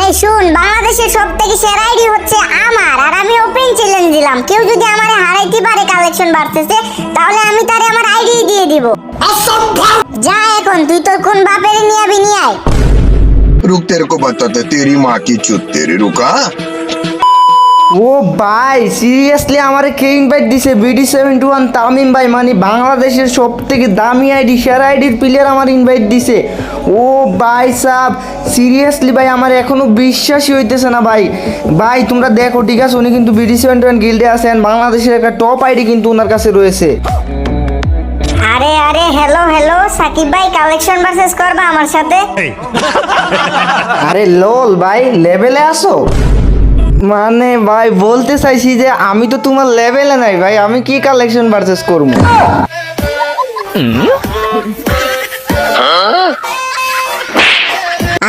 আরে শুন বাংলাদেশের সব থেকে সেরা আইডি হচ্ছে আমার আর আমি ওপেন চ্যালেঞ্জ দিলাম কেউ যদি আমারে হারাইতে পারে কালেকশন বাড়তেছে তাহলে আমি তারে আমার আইডি দিয়ে দিব যা এখন তুই তোর কোন বাপের নিয়ে আবি নিয়ে আয় रुक तेरे को बताते तेरी माँ की चुत तेरी रुका ও ভাই সিরিয়াসলি আমার কে ইনভাইট দিছে? বিডি সেভেন্টি ওয়ান তামিম ভাই মানে বাংলাদেশের সব থেকে দামি আইডি সেরা আইডির প্লেয়ার আমার ইনভাইট দিছে। ও ভাই সাহ সিরিয়াসলি ভাই আমার এখনও বিশ্বাসই হইতেছে না ভাই। ভাই তোমরা দেখো ঠিক আছে? উনি কিন্তু বিডি সেভেন্টি ওয়ান গিল্ডে আছেন। বাংলাদেশের একটা টপ আইডি কিন্তু ওনার কাছে রয়েছে। আরে আরে হ্যালো হ্যালো সাকিব ভাই কালেকশন ভার্সেস করবা আমার সাথে। আরে লোল ভাই লেভেলে আসো মানে ভাই, বলতে চাইছি যে আমি তো তোমার লেভেলে নাই ভাই, আমি কি কালেকশন পারচেস করব?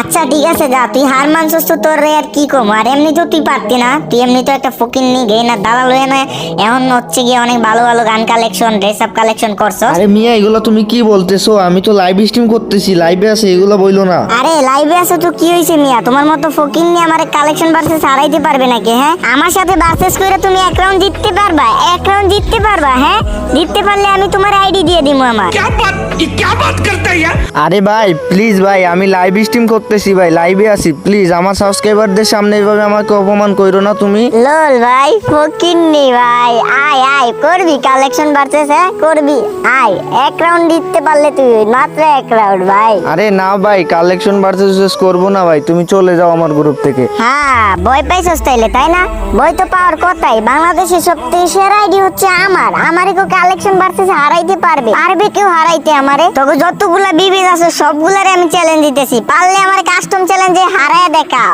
আচ্ছা ঠিক আছে যা তুই হার মানছস তো তোর রে আর কি কম আর এমনি তো তুই পারতি না তুই এমনি তো একটা ফকির নি গে না দালাল হয়ে না এখন হচ্ছে গিয়ে অনেক ভালো ভালো গান কালেকশন ড্রেস আপ কালেকশন করছস আরে মিয়া এগুলো তুমি কি বলতেছো আমি তো লাইভ স্ট্রিম করতেছি লাইভে আছে এগুলো বইলো না আরে লাইভে আছে তো কি হয়েছে মিয়া তোমার মতো ফকির নিয়ে আমার কালেকশন ভার্সেস হারাইতে পারবে নাকি হ্যাঁ আমার সাথে ভার্সেস করে তুমি এক রাউন্ড জিততে পারবা এক রাউন্ড জিততে পারবা হ্যাঁ জিততে পারলে আমি তোমার আইডি দিয়ে দিব আমার क्या बात ये क्या बात करता है यार আরে ভাই প্লিজ ভাই আমি লাইভ স্ট্রিম করতেছি ভাই লাইভে আছি। প্লিজ আমার সাবস্ক্রাইবারদের সামনে এভাবে আমাকে অপমান করো না তুমি। লোল ভাই ফকির নি ভাই। আয় আয় করবি কালেকশন হ্যাঁ করবি। আয় এক রাউন্ড জিততে পারলে তুই মাত্র এক রাউন্ড ভাই। আরে না ভাই কালেকশন ভার্সেস করব না ভাই। তুমি চলে যাও আমার গ্রুপ থেকে। হ্যাঁ বই পাইছস তাইলে তাই না? বই তো পাওয়ার কথাই। বাংলাদেশের সবথেকে সেরা আইডি হচ্ছে আমার। আমারই কেউ কালেকশন ভার্সেস হারাইতে পারবে। পারবে কেউ হারাইতে আমারে। তোকে যতগুলা বিবিজ আছে সবগুলারে আমি চ্যালেঞ্জ দিতেছি। পারলে আমার কাস্টম চ্যালেঞ্জে হারায় দেখা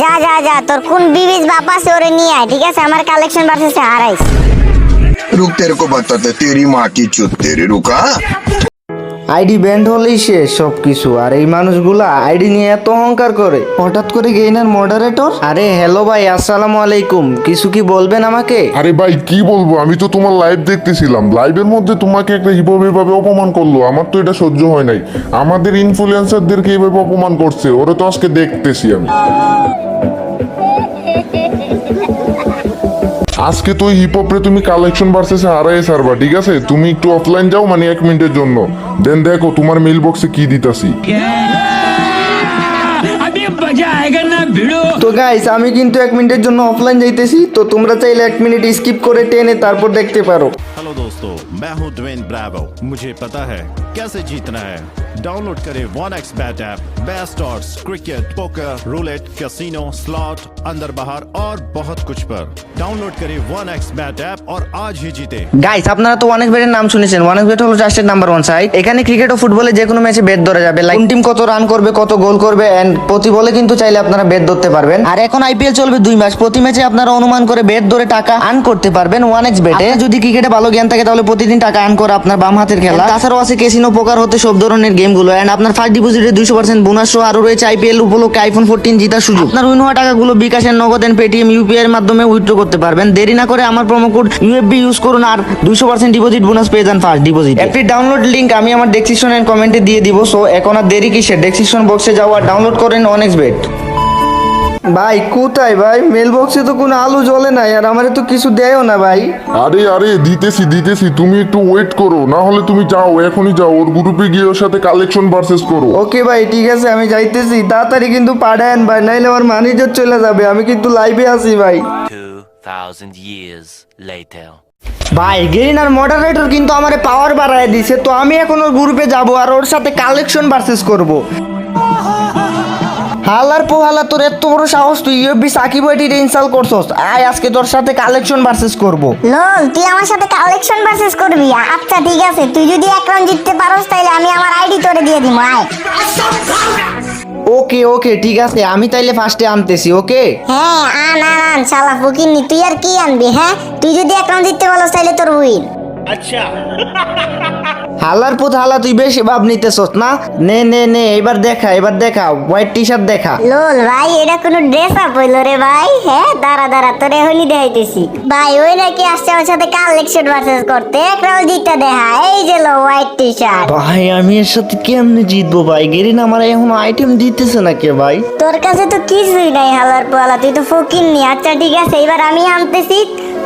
যা যা যা তোর কোন বিবিজ বাপ আছে ওরে নিয়ে আয় ঠিক আছে আমার কালেকশন ভার্সেস হারাইস रुक तेरे को बताते तेरी माँ की चुत तेरी रुका আইডি ব্যান্ড হলেই শেষ সব কিছু আর এই মানুষগুলা আইডি নিয়ে এত অহংকার করে। হঠাৎ করে গেইনার মডারেটর আরে হ্যালো ভাই, আসসালামু আলাইকুম। কিছু কি বলবেন আমাকে? আরে ভাই, কি বলব? আমি তো তোমার লাইভ দেখতেছিলাম। লাইভের মধ্যে তোমাকে একটা হিপহপ এভাবে অপমান করল। আমার তো এটা সহ্য হয় নাই। আমাদের ইনফ্লুয়েন্সারদেরকে এইভাবে অপমান করছে? ওরা তো আজকে দেখতেছি আমি। আজকে তো হিপ হপে তুমি কালেকশন ভার্সেসে হারাই সারবা ঠিক আছে তুমি একটু অফলাইন যাও মানে এক মিনিটের জন্য দেন দেখো তোমার মেল বক্সে কি দিতাসি তো গাইস আমি কিন্তু এক মিনিটের জন্য অফলাইন যাইতেছি তো তোমরা চাইলে এক মিনিট স্কিপ করে টেনে তারপর দেখতে পারো हेलो दोस्तों मैं हूं ड्वेन ब्रावो मुझे पता है कैसे जीतना है डाउनलोड करें one X bet app best odds cricket poker roulette casino slot Andar Bahar और बहुत कुछ पर डाउनलोड करें वन एक्स बैट ऐप और आज ही जीते গাইস আপনারা তো ওয়ানেক্স বেটের নাম শুনেছেন ওয়ানেক্স বেট হলো ট্রাস্টেড নাম্বার ওয়ান সাইট এখানে ক্রিকেট ও ফুটবলে যে কোনো ম্যাচে বেট ধরা যাবে লাইক কোন টিম কত রান করবে কত গোল করবে এন্ড প্রতি বলে কিন্তু চাইলে আপনারা বেট ধরতে পারবেন আর এখন আইপিএল চলবে দুই মাস প্রতি ম্যাচে আপনারা অনুমান করে বেট ধরে টাকা আর্ন করতে পারবেন ওয়ানেক্স বেটে যদি ক্রিকেটে ভালো জ্ঞান থাকে তাহলে প্রতিদিন টাকা আর্ন করা আপনার বাম হাতের খেলা। তাছাড়াও আছে কেসিনো পোকার হতে সব ধরনের গেমগুলো এন্ড আপনার ফার্স্ট ডিপোজিটে দুইশো পার্সেন্ট বোনাস সহ আরও রয়েছে আইপিএল উপলক্ষে আইফোন ফোরটিন জিতার সুযোগ। আপনার উইন হওয়া টাকাগুলো বিকাশের নগদ এন্ড পেটিএম ইউপিআই এর মাধ্যমে উইথড্র করতে পারবেন। দেরি না করে আমার প্রোমো কোড ইউএফবি ইউজ করুন আর দুইশো পার্সেন্ট ডিপোজিট বোনাস পেয়ে যান ফার্স্ট ডিপোজিট অ্যাপটির ডাউনলোড লিঙ্ক আমি আমার ডেসক্রিপশন এন্ড কমেন্টে দিয়ে দিব। সো এখন আর দেরি কিসের? ডেসক্রিপশন বক্সে যাও আর ডাউনলোড করেন অনেক্স বেট ভাই কোথায় ভাই? মেল বক্সে তো কোনো আলু জ্বলে নাই আর আমারে তো কিছু দেয়ও না ভাই। আরে আরে দিতেছি দিতেছি তুমি একটু ওয়েট করো না হলে তুমি যাও এখনই যাও ওর গ্রুপে গিয়ে ওর সাথে কালেকশন ভার্সেস করো। ওকে ভাই ঠিক আছে আমি যাইতেছি তাড়াতাড়ি কিন্তু পাঠায়েন ভাই নাইলে আমার ম্যানেজার চলে যাবে আমি কিন্তু লাইভে আছি ভাই। 2,000 years later. ভাই গেরিনার মডারেটর কিন্তু আমারে পাওয়ার বাড়ায় দিছে তো আমি এখন ওর গ্রুপে যাব আর ওর সাথে কালেকশন ভার্সেস করব। হালার পোহালা তোর এত বড় সাহস তুই ইউএফবি সাকিব এটি ইনস্টল করছস। আয় আজকে তোর সাথে কালেকশন ভার্সেস করব। লোল তুই আমার সাথে কালেকশন ভার্সেস করবি? আচ্ছা ঠিক আছে তুই যদি এক রাউন্ড জিততে পারোস তাইলে আমি আমার আইডি তোরে দিয়ে দিব আয়। ওকে ওকে ঠিক আছে আমি তাইলে ফার্স্টে আনতেছি ওকে হ্যাঁ আন আন আন শালা ফকিরনি তুই আর কি আনবি হ্যাঁ? তুই যদি এক রাউন্ড জিততে পারোস তাহলে তোর উইন হালার পুত হালা তুই বেশি ভাব নিতেছস না? নে নে নে এবার দেখা এবার দেখা হোয়াইট টি শার্ট দেখা। লোল ভাই এটা কোনো ড্রেস আপ হইল রে ভাই। হ্যাঁ দাঁড়া দাঁড়া তোরে এখনই দেখাইতেছি। ভাই ওই নাকি আসছে আমার সাথে কালেকশন ভার্সেস করতে। এক রাউন্ড জিতটা দেখা। এই যে লো হোয়াইট টি শার্ট ভাই আমি এর সাথে কেমনে জিতবো ভাই? গেরিন আমার এখন আইটেম দিতেছে না কে ভাই? তোর কাছে তো কিছুই নাই হালার পোয়ালা তুই তো ফকির নি আচ্ছা ঠিক আছে এবার আমি আনতেছি।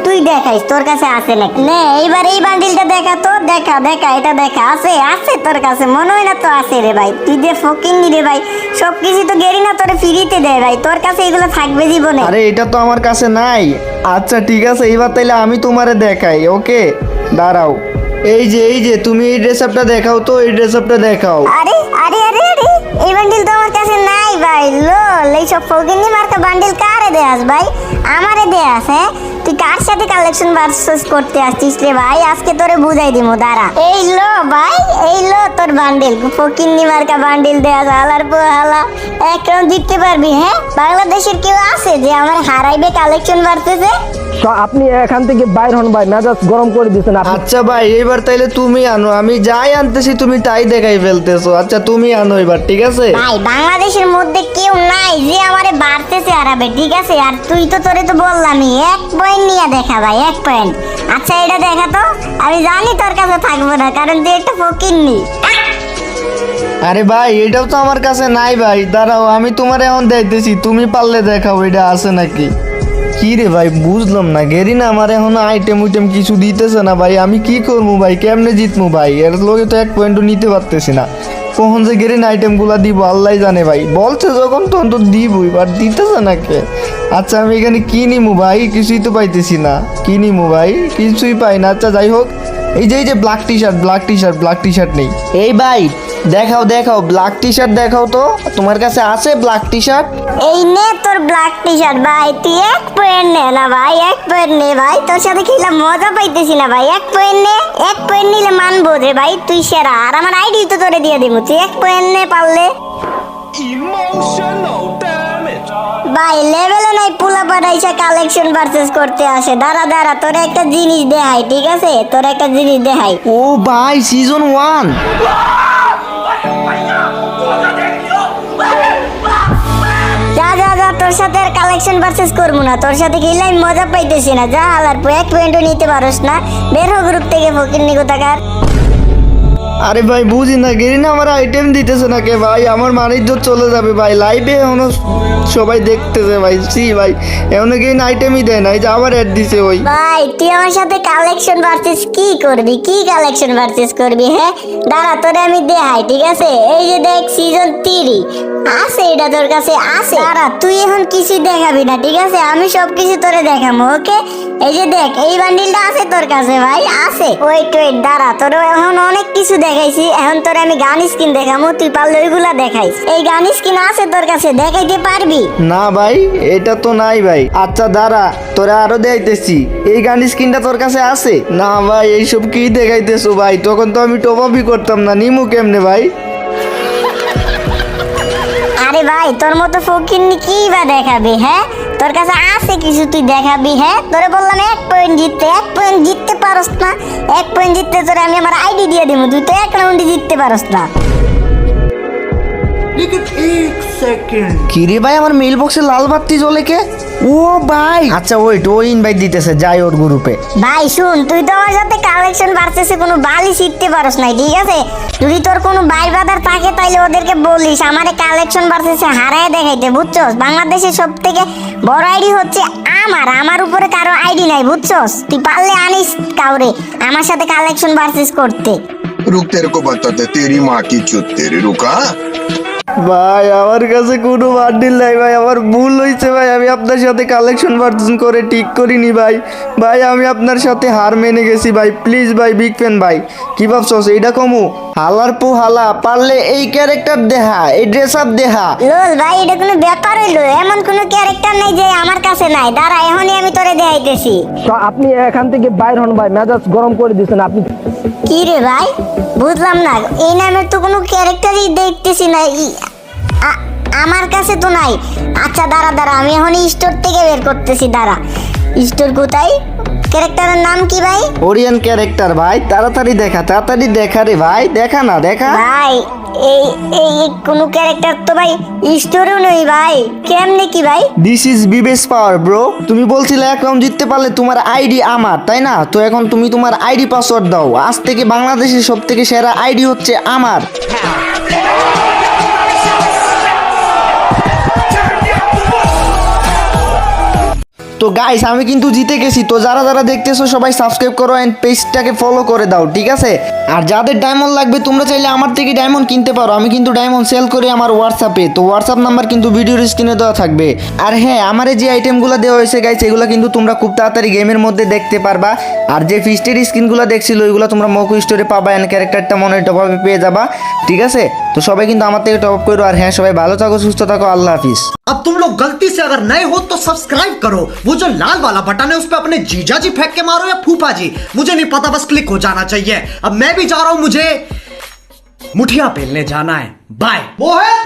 তুই দেখাইস তোর কাছে আছে নাকি? নে এইবার এই বান্ডিলটা দেখা তো দেখা দেখা এটা দেখা আছে আছে তোর কাছে মনে হয় না তো আছে রে ভাই। তুই যে ফকিং নি রে ভাই সবকিছু তো গেরি না তোরে ফ্রিতে দেয় ভাই তোর কাছে এগুলো থাকবে জীবনে। আরে এটা তো আমার কাছে নাই। আচ্ছা ঠিক আছে এবার তাইলে আমি তোমারে দেখাই ওকে? দাঁড়াও। এই যে এই যে তুমি এই ড্রেস আপটা দেখাও তো এই ড্রেস আপটা দেখাও। আরে আরে আরে আরে এই বান্ডিল তো আমার কাছে নাই ভাই লোল এই সব ফকিং ফকিনি মার্কা বান্ডিল কারে দেয়াস ভাই? আমারে দেয়াস হ্যাঁ? তুই কার সাথে কালেকশন ভার্সেস করতে আসছিস রে ভাই? আজকে তোরে বুঝাই দিমু, দাঁড়া। এই লো ভাই, এই লো তোর বান্ডিল ফকিন্নি মার্কা বান্ডিল দেয়া হালার পো হালা এক রাউন্ড জিততে পারবি হ্যাঁ? বাংলাদেশের কেউ আছে যে আমার হারাইবে কালেকশন ভার্সেসে তো আপনি এখান থেকে বাইর হন ভাই মেজাজ গরম করে দিয়েছেন আচ্ছা ভাই এবার তাইলে তুমি আনো। আমি যাই আনতেছি তুমি তাই দেখাই ফেলতেছো। আচ্ছা তুমি আনো এবার ঠিক আছে? ভাই বাংলাদেশের মধ্যে কেউ নাই যে আমারে বাড়তেছে হারাবে ঠিক আছে? আর তুই তো তোরে তো বললামই এক পয়েন্ট নিয়ে দেখা ভাই এক পয়েন্ট আচ্ছা এটা দেখা তো। আমি জানি তোর কাছে থাকব না কারণ তুই একটা ফকির নি। আরে ভাই এটাও তো আমার কাছে নাই ভাই। দাঁড়াও আমি তোমার এখন দেখতেছি। তুমি পারলে দেখাও এটা আছে নাকি? কি রে ভাই, বুঝলাম না। গেরি না আমার এখন আইটেম উইটেম কিছু দিতেছে না ভাই। আমি কি করব ভাই? কেমনে জিতবো ভাই? এর লোকে তো এক পয়েন্টও নিতে পারতেছি না। কখন যে গেরিন আইটেমগুলা দিব, আল্লাহ জানে ভাই। বলছে যখন তখন তো দিবই বাট দিতেছে না কে? আচ্ছা আমি এখানে কি নিমু ভাই? কিছুই তো পাইতেছি না। কি নিমু ভাই? কিছুই পাই না। আচ্ছা যাই হোক। এই যে এই যে black T shirt black T shirt black T shirt নেই। এই ভাই দেখাও দেখাও ব্ল্যাক টি শার্ট দেখাও তো। তোমার কাছে আছে ব্ল্যাক টি শার্ট এই নে তোর ব্ল্যাক টি শার্ট ভাই তুই এক পয়েন্ট নে না ভাই এক পয়েন্ট নে ভাই। তোর সাথে খেলা মজা পাইতেছি না ভাই এক পয়েন্ট নে এক পয়েন্ট নিলে মানবো রে ভাই তুই সেরা। আর আমার আইডি তো তোরে দিয়ে দিব তুই এক পয়েন্ট নে পারলে। ভাই লেভেলে নাই পুলা পাঠাইছে কালেকশন পারচেজ করতে আসে। দাঁড়া দাঁড়া তোর একটা জিনিস দেখাই ঠিক আছে? তোর একটা জিনিস দেখাই। ও ভাই সিজন ওয়ান যা যা যা, তোর সাথে আর কালেকশন পারচেজ করব না। তোর সাথে খেলে আমি মজা পাইতেছি না। যা পর এক পয়েন্টও নিতে পারোস না। বের হো গ্রুপ থেকে ফকির নিকো টাকার আরে ভাই, বুঝি না, গেরি না আমার আইটেম দিতেছে না কে ভাই? আমার মানিজ্য চলে যাবে ভাই। লাইভে এখনও সবাই দেখতেছে ভাই। সি ভাই, এখনও গেরিন আইটেমই দেয় না। এই যে আবার অ্যাড দিছে ওই। ভাই, তুই আমার সাথে কালেকশন পারচেজ কি করবি? কি কালেকশন পারচেজ করবি হ্যাঁ? দাঁড়া, তোরে আমি দেখাই, ঠিক আছে? এই যে দেখ সিজন থ্রি আছে এটা তোর কাছে, আছে। দাঁড়া, তুই এখন কিছু দেখাবি না, ঠিক আছে? আমি সব কিছু তোরে দেখাবো, ওকে? এই যে দেখ, এই বান্ডিলটা আছে তোর কাছে, ভাই, আছে। ওয়েট ওয়েট দাঁড়া তোর এখন অনেক কিছু দেখাইছি এখন তোরে আমি গান স্কিন দেখাবো তুই পারলে ওইগুলা দেখাইস। এই গান স্কিন আছে তোর কাছে দেখাইতে পারবি? না ভাই এটা তো নাই ভাই। আচ্ছা দাঁড়া তোরা আরও দেখাইতেছি। এই গান স্ক্রিনটা তোর কাছে আছে? না ভাই এইসব কি দেখাইতেছো ভাই? তখন তো আমি টপ আপই করতাম না নিমু কেমনে ভাই? আরে ভাই তোর মতো ফকিরনি কি বা দেখাবি হ্যাঁ? তোর কাছে আছে কিছু তুই দেখাবি হ্যাঁ? তোরে বললাম এক পয়েন্ট জিততে, এক পয়েন্ট জিততে পারস না। এক পয়েন্ট জিততে তোরে আমি আমার আইডি দিয়ে দেবো। তুই তো এক রাউন্ডে জিততে পারস না। কি রে ভাই আমার মেল বক্সে লাল বাতি জ্বলে কে ও ভাই আচ্ছা ওয়েট ও ইনভাইট দিতেছে যাই ওর গ্রুপে ভাই শুন তুই তো আমার সাথে কালেকশন পারতেছে কোনো বালি শিখতে পারস নাই ঠিক আছে যদি তোর কোনো ভাই বাদার থাকে তাইলে ওদেরকে বলিস আমারে কালেকশন পারতেছে হারায় দেখাইতে বুঝছস বাংলাদেশের সব থেকে বড় আইডি হচ্ছে আমার আমার উপরে কারো আইডি নাই বুঝছস তুই পারলে আনিস কাউরে আমার সাথে কালেকশন পারচেস করতে रुक तेरे को बताते तेरी माँ की चुत तेरी रुका ভাই আমার কাছে কোনো বান্ডিল নাই ভাই আমার ভুল হয়েছে ভাই আমি আপনার সাথে কালেকশন পার্সন করে ঠিক করিনি ভাই। ভাই আমি আপনার সাথে হার মেনে গেছি ভাই প্লিজ ভাই বিগ ফ্যান ভাই। কি ভাবছস এইটা কমু? হালার পু হালা পারলে এই ক্যারেক্টার দেহা এই ড্রেস আপ দেহা লোল ভাই এটা কোনো ব্যাপার হইল এমন কোনো ক্যারেক্টার নাই যে আমার কাছে নাই। দাঁড়া এখনই আমি তোরে দেখাইতেছি। তো আপনি এখান থেকে বাইর হন ভাই মেজাজ গরম করে দিয়েছেন আপনি কি রে ভাই? বুঝলাম না এই নামের তো কোনো ক্যারেক্টারই দেখতেছি না। আমার কাছে তো নাই। আচ্ছা দাঁড়া দাঁড়া আমি এখন স্টোর থেকে বের করতেছি দাঁড়া। স্টোর কোথায়? ক্যারেক্টারের নাম কি ভাই? ওরিয়ান ক্যারেক্টার ভাই তাড়াতাড়ি দেখা তাড়াতাড়ি দেখা রে ভাই দেখা না দেখা। ভাই এই এই কোনো ক্যারেক্টার তো ভাই স্টোরিও নেই ভাই। কেমনে কি ভাই? দিস ইজ বিবেস পাওয়ার ব্রো তুমি বলছিলে এক রাউন্ড জিততে পারলে তোমার আইডি আমার, তাই না? তো এখন তুমি তোমার আইডি পাসওয়ার্ড দাও। আজ থেকে বাংলাদেশের সব থেকে সেরা আইডি হচ্ছে আমার। তো গাইস আমি কিন্তু জিতে গেছি তো যারা যারা দেখতেছো সবাই সাবস্ক্রাইব করো এন্ড পেজটাকে ফলো করে দাও ঠিক আছে আর যাদের ডায়মন্ড লাগবে তোমরা চাইলে আমার থেকে ডায়মন্ড কিনতে পারো আমি কিন্তু ডায়মন্ড সেল করি আমার হোয়াটসঅ্যাপে তো হোয়াটসঅ্যাপ নাম্বার কিন্তু ভিডিওর স্ক্রিনে দেওয়া থাকবে আর হ্যাঁ আমার এই যে আইটেমগুলো দেওয়া হয়েছে গাইস এগুলো কিন্তু তোমরা খুব তাড়াতাড়ি গেমের মধ্যে দেখতে পারবা আর যে ফিস্টের স্ক্রিনগুলো দেখছিল ওইগুলো তোমরা মকু স্টোরে পাবা এন্ড ক্যারেক্টারটা মনে হয় টপ আপে পেয়ে যাবা ঠিক আছে তো সবাই কিন্তু আমার থেকে টপ আপ করো আর হ্যাঁ সবাই ভালো থাকো সুস্থ থাকো আল্লাহ হাফিজ अब तुम लोग गलती से अगर नए हो तो सब्सक्राइब करो वो जो लाल वाला बटन है, उस पर अपने जीजा जी फेंक के मारो या फूफा जी मुझे नहीं पता, बस क्लिक हो जाना चाहिए। अब मैं भी जा रहा हूँ, मुझे मुठिया पहनने जाना है। बाय है